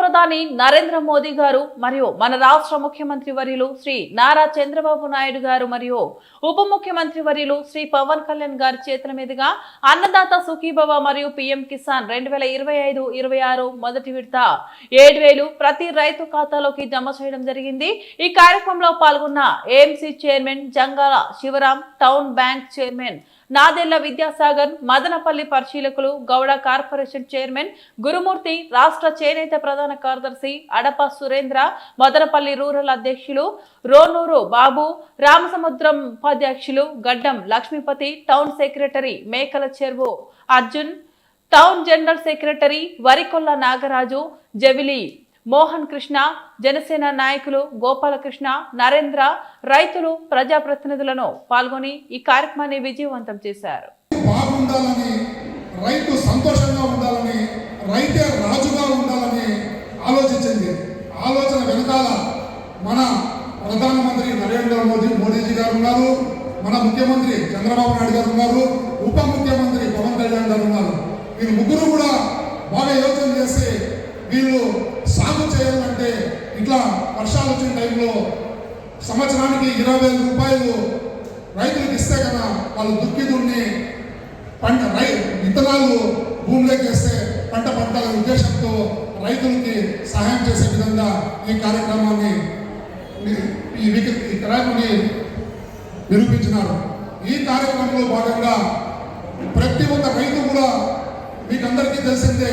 ప్రధాని నరేంద్ర మోదీ గారు మరియు మన రాష్ట్ర ముఖ్యమంత్రి వర్యులు శ్రీ నారా చంద్రబాబు నాయుడు గారు మరియు ఉప ముఖ్యమంత్రి వర్యులు శ్రీ పవన్ కళ్యాణ్ గారి చేతుల మీదుగా అన్నదాత సుఖీభవ మరియు పిఎం కిసాన్ రెండు వేల ఇరవై ఐదు ఇరవై ఆరు మొదటి విడత ఏడు వేలు ప్రతి రైతు ఖాతాలోకి జమ చేయడం జరిగింది. ఈ కార్యక్రమంలో పాల్గొన్న AMC chairman Jangala Sivaram town bank chairman Nadella Vidyasagar Madanapalli పరిశీలకులు గౌడ కార్పొరేషన్ చైర్మన్ గురుమూర్తి రాష్ట్ర చేనేత ప్రధాన కార్యదర్శి అడప సురేంద్ర మదనపల్లి రూరల్ అధ్యక్షులు రోనూరు బాబు రామసముద్రం ఉపాధ్యక్షులు గడ్డం Lakshmipati town secretary Mekala Cheruvu Arjun town general secretary Varikolla Nagaraju Javili Mohan Krishna Janasena నాయకులు గోపాలకృష్ణ నరేంద్ర రైతులు ప్రజాప్రతినిధులను పాల్గొని ఈ కార్యక్రమాన్ని విజయవంతం చేశారు. బాగుండాలని రైతు సంతోషంగా ఉండాలని రైతే రాజుగా ఉండాలని ఆలోచించింది. ఆలోచన వెనకాల మన ప్రధానమంత్రి నరేంద్ర మోదీ మోడీజీ గారు ఉన్నారు. మన ముఖ్యమంత్రి చంద్రబాబు నాయుడు గారు ఉన్నారు. ఉప ముఖ్యమంత్రి పవన్ కళ్యాణ్ గారు ఉన్నారు. వీళ్ళు ముగ్గురు కూడా బాగా యోచన చేసి వీళ్ళు సాగు చేయాలంటే ఇట్లా వర్షాలు వచ్చిన టైంలో సంవత్సరానికి ఇరవై వేల రూపాయలు రైతులకు ఇస్తే కదా వాళ్ళు దుక్కి దున్ని పంట రై విత్తనాలు భూమిలోకి వేస్తే పంట పంటల ఉద్దేశంతో రైతులకి సహాయం చేసే విధంగా ఈ కార్యక్రమాన్ని ఈ విక- నిరూపించినారు. ఈ కార్యక్రమంలో భాగంగా ప్రతి ఒక్క రైతు కూడా మీకందరికీ తెలిసిందే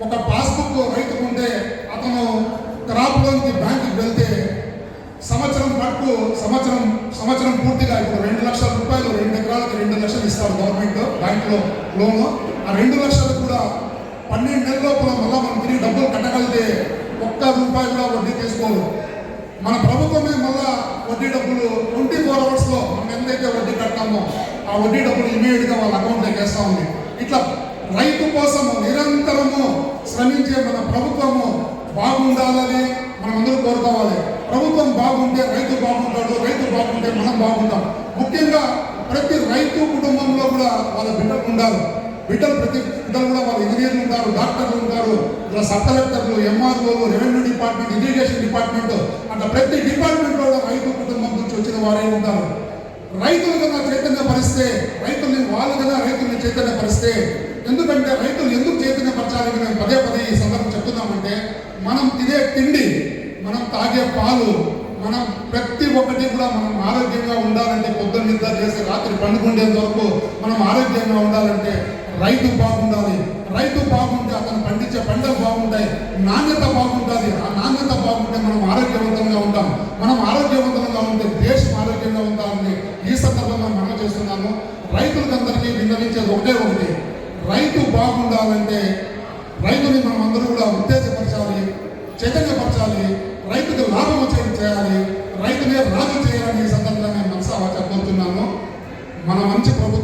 ఒక పాస్బుక్ రైతుకు ఉంటే అతను మంది బ్యాంకుకి వెళ్తే సంవత్సరం పట్టు సంవత్సరం సంవత్సరం పూర్తిగా ఇప్పుడు రెండు లక్షల రూపాయలు రెండు ఎకరాలకు రెండు లక్షలు ఇస్తారు గవర్నమెంట్ బ్యాంకులో లోను ఆ రెండు లక్షలు కూడా పన్నెండు నెలల లోపల మళ్ళీ మనం తిరిగి డబ్బులు కట్టగలిగితే ఒక్క రూపాయి కూడా వడ్డీ తీసుకోరు. మన ప్రభుత్వమే మళ్ళా వడ్డీ డబ్బులు ట్వంటీ ఫోర్ అవర్స్లో మనం ఎంతైతే వడ్డీ కట్టామో ఆ వడ్డీ డబ్బులు ఇమీడియట్గా వాళ్ళ అకౌంట్లోకి వేస్తూ ఉంది. ఇట్లా రైతు కోసము నిరంతరము శ్రమించే మన ప్రభుత్వము బాగుండాలని మనం అందరూ కోరుకోవాలి. ప్రభుత్వం బాగుంటే రైతు బాగుంటాడు రైతు బాగుంటే మనం బాగుంటాం. ముఖ్యంగా ప్రతి రైతు కుటుంబంలో కూడా వాళ్ళ బిడ్డలు ఉండాలి. బిడ్డలు ప్రతి బిడ్డలు కూడా వాళ్ళ ఇంజనీర్లు ఉంటారు డాక్టర్లు ఉంటారు ఇలా సబ్ కలెక్టర్లు ఎంఆర్ఓలు రెవెన్యూ డిపార్ట్మెంట్ ఇరిగేషన్ డిపార్ట్మెంట్ అట్లా ప్రతి డిపార్ట్మెంట్లో కూడా రైతు కుటుంబం నుంచి వచ్చిన వారే ఉంటారు. రైతులు కన్నా చైతన్య పరిస్తే రైతుల్ని వాళ్ళు కదా రైతుల్ని చైతన్య పరిస్తే ఎందుకంటే రైతులు ఎందుకు చైతన్యపరచాలని మేము పదే పదే ఈ సందర్భం చెప్తున్నామంటే మనం తినే తిండి మనం తాగే పాలు మనం ప్రతి ఒక్కటి కూడా మనం ఆరోగ్యంగా ఉండాలంటే పొద్దున్న నిద్ర చేసి రాత్రి పండుకుండేంత వరకు మనం ఆరోగ్యంగా ఉండాలంటే రైతు బాగుండాలి. రైతు బాగుంటే అతను పండించే పంటలు బాగుంటాయి. నాణ్యత బాగుంటుంది. ఆ నాణ్యత బాగుంటే మనం ఆరోగ్యవంతంగా ఉంటాం. మనం ఆరోగ్యవంతంగా ఉంటే దేశం ఆరోగ్యంగా ఉంటామని ఈ సందర్భంగా మనం చేస్తున్నాము. రైతులకందరికీ విన్నవించేది ఒకటే ఒకటి. రైతు బాగుండాలంటే రైతుని మనం అందరూ కూడా ఉత్తేజం చైతన్యపరచాలి రైతుకు లాభం వచ్చేది చేయాలి రైతునే రాజు చేయాలని ఈ సందర్భంగా నేను మనసా చెప్పబోతున్నాను. మన మంచి ప్రభుత్వం